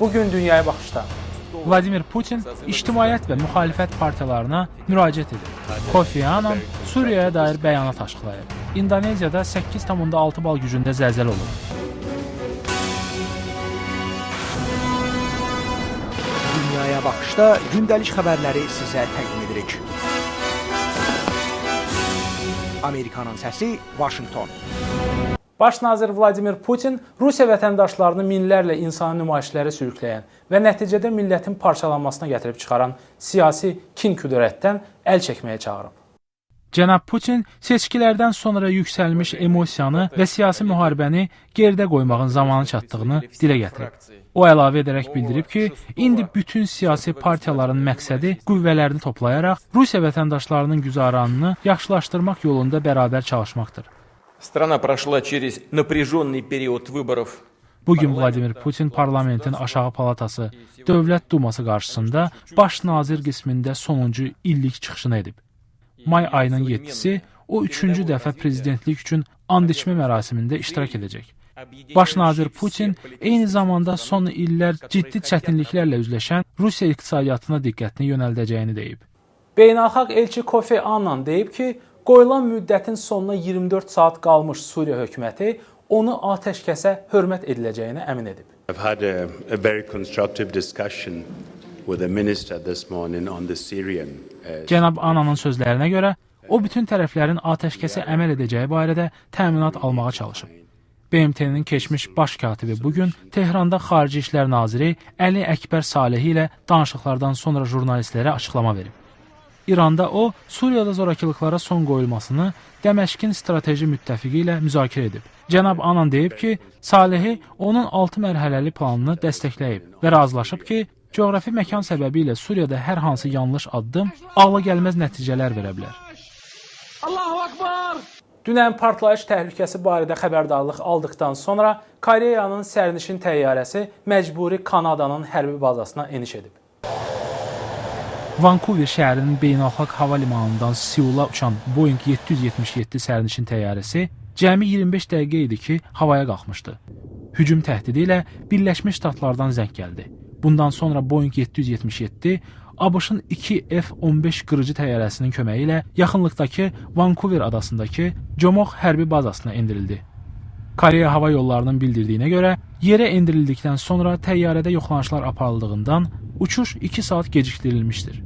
Bugün dünyaya baxışda. Vladimir Putin ictimaiyyət və müxalifət partiyalarına müraciət edib. Kofi Annan Suriyaya dair bəyanat açıqlayıb. İndoneziyada 8,6 bal gücündə zəlzələ olub. Dünyaya baxışda gündəlik xəbərləri sizə təqdim edirik. Amerikanın səsi Washington. Baş nazir Vladimir Putin Rusiya vətəndaşlarını minlərlə insani nümayişlərə sürükləyən və nəticədə millətin parçalanmasına gətirib çıxaran siyasi kin küdrətdən əl çəkməyə çağırıb. Cənab Putin seçkilərdən sonra yüksəlmiş emosiyanı və siyasi müharibəni geridə qoymağın zamanı çatdığını dilə gətirib. O əlavə edərək bildirib ki, indi bütün siyasi partiyaların məqsədi qüvvələrini toplayaraq Rusiya vətəndaşlarının güzaranını yaxşılaşdırmaq yolunda bərabər çalışmaqdır. Страна прошла через напряженный период выборов. Bu gün Vladimir Putin parlamentin aşağı palatası, Dövlət Duması qarşısında baş nazir qismində sonuncu illik çıxışını edib. May ayının 7-si o 3-cü dəfə prezidentlik üçün and içmə mərasimində iştirak edəcək. Baş nazir Putin eyni zamanda son illər ciddi çətinliklərlə üzləşən Rusiya iqtisadiyyatına diqqətini yönəldəcəyini deyib. Beynəlxalq elçi Kofi Annan deyib ki, qoyulan müddətin sonuna 24 saat qalmış Suriya hökuməti onu atəşkəsə hörmət ediləcəyinə əmin edib. I've had a, a very constructive discussion with the minister this morning on the Syrian uh, Cənab Annanın sözlərinə görə o bütün tərəflərin atəşkəsə əməl edəcəyi barədə təminat almağa çalışıb. BMT-nin keçmiş baş katibi bu gün Tehranda Xarici İşlər naziri Əli Əkbər Salehi ilə danışıqlardan sonra jurnalistlərə açıqlama verib. İranda o, Suriyada zorakılıqlara son qoyulmasını Dəməşqin strateji müttəfiqi ilə müzakirə edib. Cənab Anan deyib ki, Salehi onun 6 mərhələli planını dəstəkləyib və razılaşıb ki, coğrafi məkan səbəbilə Suriyada hər hansı yanlış addım ağla gəlməz nəticələr verə bilər. Dünən partlayış təhlükəsi barədə xəbərdarlıq aldıqdan sonra Koreyanın sərnişin təyyarəsi məcburi Kanadanın hərbi bazasına eniş edib. Vancouver şəhərinin beynəlxalq hava limanından Seula uçan Boeing 777 sərnişin təyyarəsi cəmi 25 dəqiqə idi ki, havaya qalxmışdı. Hücum təhdidi ilə Birləşmiş Ştatlardan zəng gəldi. Bundan sonra Boeing 777 ABŞ-ın 2 F-15 qırıcı təyyarəsinin köməyi ilə yaxınlıqdakı Vancouver adasındakı Comox hərbi bazasına endirildi. Koreya hava yollarının bildirdiyinə görə yerə endirildikdən sonra təyyarədə yoxlanışlar aparıldığından uçuş 2 saat gecikdirilmişdir.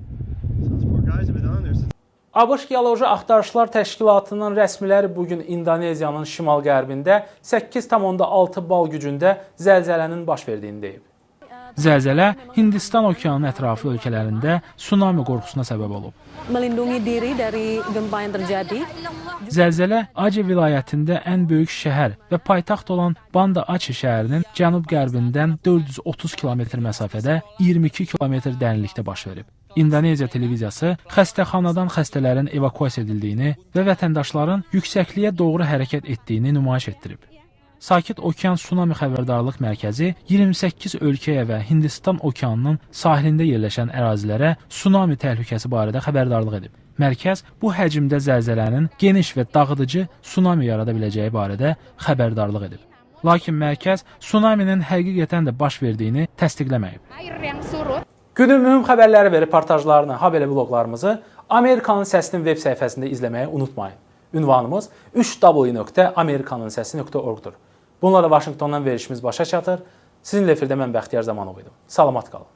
ABŞ Geoloji Axtarışlar Təşkilatının rəsmiləri bu gün İndoneziyanın şimal-qərbində 8,6 bal gücündə zəlzələnin baş verdiyini deyib. Zəlzələ Hindistan okeanı ətrafı ölkələrində tsunami qorxusuna səbəb olub. Zəlzələ Aceh vilayətində ən böyük şəhər və paytaxt olan Banda Aceh şəhərinin cənub-qərbindən 430 kilometr məsafədə 22 kilometr dərinlikdə baş verib. İndoneziya televiziyası xəstəxanadan xəstələrin evakuasiya edildiyini və vətəndaşların yüksəkliyə doğru hərəkət etdiyini nümayiş etdirib. Sakit Okean Tsunami Xəbərdarlıq Mərkəzi 28 ölkəyə və Hindistan okeanının sahilində yerləşən ərazilərə tsunami təhlükəsi barədə xəbərdarlıq edib. Mərkəz bu həcmdə zəlzələnin geniş və dağıdıcı tsunami yarada biləcəyi barədə xəbərdarlıq edib. Lakin mərkəz tsunaminin həqiqətən də baş verdiyini təsdiqləməyib. Günün mühüm xəbərləri və reportajlarını, habelə vloqlarımızı Amerikanın Səsinin veb səhifəsində izləməyi unutmayın. Ünvanımız 3w.amerikanınsəsi.org-dur. Bununla da Vaşinqtondan verilişimiz başa çatır. Sizinlə efirdə mən Bəxtiyar Zamanov idim. Salamat qalın.